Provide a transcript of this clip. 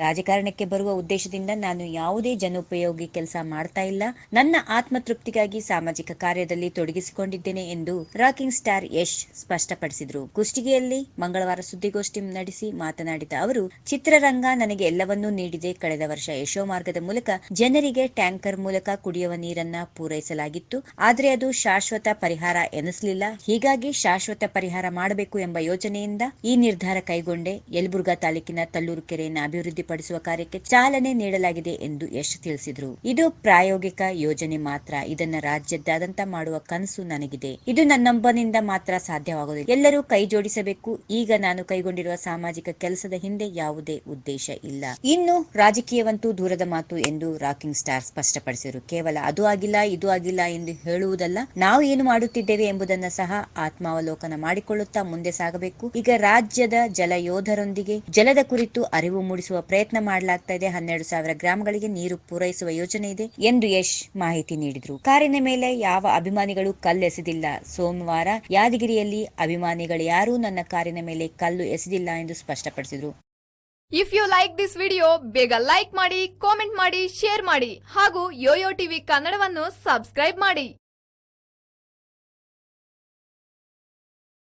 ರಾಜಕಾರಣಕ್ಕೆ ಬರುವ ಉದ್ದೇಶದಿಂದ ನಾನು ಯಾವುದೇ ಜನೋಪಯೋಗಿ ಕೆಲಸ ಮಾಡ್ತಾ ಇಲ್ಲ. ನನ್ನ ಆತ್ಮತೃಪ್ತಿಗಾಗಿ ಸಾಮಾಜಿಕ ಕಾರ್ಯದಲ್ಲಿ ತೊಡಗಿಸಿಕೊಂಡಿದ್ದೇನೆ ಎಂದು ರಾಕಿಂಗ್ ಸ್ಟಾರ್ ಯಶ್ ಸ್ಪಷ್ಟಪಡಿಸಿದರು. ಕುಷ್ಟಿಗೆಯಲ್ಲಿ ಮಂಗಳವಾರ ಸುದ್ದಿಗೋಷ್ಠಿ ನಡೆಸಿ ಮಾತನಾಡಿದ ಅವರು, ಚಿತ್ರರಂಗ ನನಗೆ ಎಲ್ಲವನ್ನೂ ನೀಡಿದೆ. ಕಳೆದ ವರ್ಷ ಯಶೋ ಮಾರ್ಗದ ಮೂಲಕ ಜನರಿಗೆ ಟ್ಯಾಂಕರ್ ಮೂಲಕ ಕುಡಿಯುವ ನೀರನ್ನ ಪೂರೈಸಲಾಗಿತ್ತು. ಆದರೆ ಅದು ಶಾಶ್ವತ ಪರಿಹಾರ ಎನಿಸಲಿಲ್ಲ. ಹೀಗಾಗಿ ಶಾಶ್ವತ ಪರಿಹಾರ ಮಾಡಬೇಕು ಎಂಬ ಯೋಜನೆಯಿಂದ ಈ ನಿರ್ಧಾರ ಕೈಗೊಂಡೆ. ಯಲಬುರ್ಗಾ ತಾಲೂಕಿನ ತಲ್ಲೂರು ಕೆರೆಯನ್ನು ಅಭಿವೃದ್ಧಿಪಡಿಸುವ ಕಾರ್ಯಕ್ಕೆ ಚಾಲನೆ ನೀಡಲಾಗಿದೆ ಎಂದು ಯಶ್ ತಿಳಿಸಿದರು. ಇದು ಪ್ರಾಯೋಗಿಕ ಯೋಜನೆ ಮಾತ್ರ. ಇದನ್ನ ರಾಜ್ಯದಾದಂತ ಮಾಡುವ ಕನಸು ನನಗಿದೆ. ಇದು ನನ್ನೊಬ್ಬನಿಂದ ಮಾತ್ರ ಸಾಧ್ಯವಾಗುವುದಿಲ್ಲ ಎಲ್ಲರೂ ಕೈ ಜೋಡಿಸಬೇಕು. ಈಗ ನಾನು ಕೈಗೊಂಡಿರುವ ಸಾಮಾಜಿಕ ಕೆಲಸದ ಹಿಂದೆ ಯಾವುದೇ ಉದ್ದೇಶ ಇಲ್ಲ. ಇನ್ನು ರಾಜಕೀಯವಂತೂ ದೂರದ ಮಾತು ಎಂದು ರಾಕಿಂಗ್ ಸ್ಟಾರ್ ಸ್ಪಷ್ಟಪಡಿಸಿದರು. ಕೇವಲ ಅದು ಆಗಿಲ್ಲ, ಇದು ಆಗಿಲ್ಲ ಎಂದು ಹೇಳುವುದಲ್ಲ. ನಾವು ಏನು ಮಾಡುತ್ತಿದ್ದೇವೆ ಎಂಬುದನ್ನ ಸಹ ಆತ್ಮಾವಲೋಕನ ಮಾಡಿಕೊಳ್ಳುತ್ತಾ ಮುಂದೆ ಸಾಗಬೇಕು. ಈಗ ರಾಜ್ಯದ ಜಲ ಯೋಧರೊಂದಿಗೆ ಜಲದ ಕುರಿತು ಅರಿವು ಮೂಡಿಸುವ ಪ್ರಯತ್ನ ಮಾಡಲಾಗ್ತಾ ಇದೆ. ಹನ್ನೆರಡು ಸಾವಿರ ಗ್ರಾಮಗಳಿಗೆ ನೀರು ಪೂರೈಸುವ ಯೋಜನೆ ಇದೆ ಎಂದು ಯಶ್ ಮಾಹಿತಿ ನೀಡಿದರು. ಕಾರಿನ ಮೇಲೆ ಯಾವ ಅಭಿಮಾನಿಗಳು ಕಲ್ಲೆಸೆದಿಲ್ಲ ಸೋಮವಾರ ಯಾದಗಿರಿಯಲ್ಲಿ ಅಭಿಮಾನಿಗಳು ಯಾರೂ ನನ್ನ ಕಾರಿನ ಮೇಲೆ ಕಲ್ಲು ಎಸೆದಿಲ್ಲ ಎಂದು ಸ್ಪಷ್ಟಪಡಿಸಿದರು. If you like this video ಬೇಗ ಲೈಕ್ ಮಾಡಿ ಕಾಮೆಂಟ್ ಮಾಡಿ ಶೇರ್ ಮಾಡಿ ಹಾಗೂ ಯೋಯೋ ಟಿವಿ ಕನ್ನಡವನ್ನು ಸಬ್ಸ್ಕ್ರೈಬ್ ಮಾಡಿ.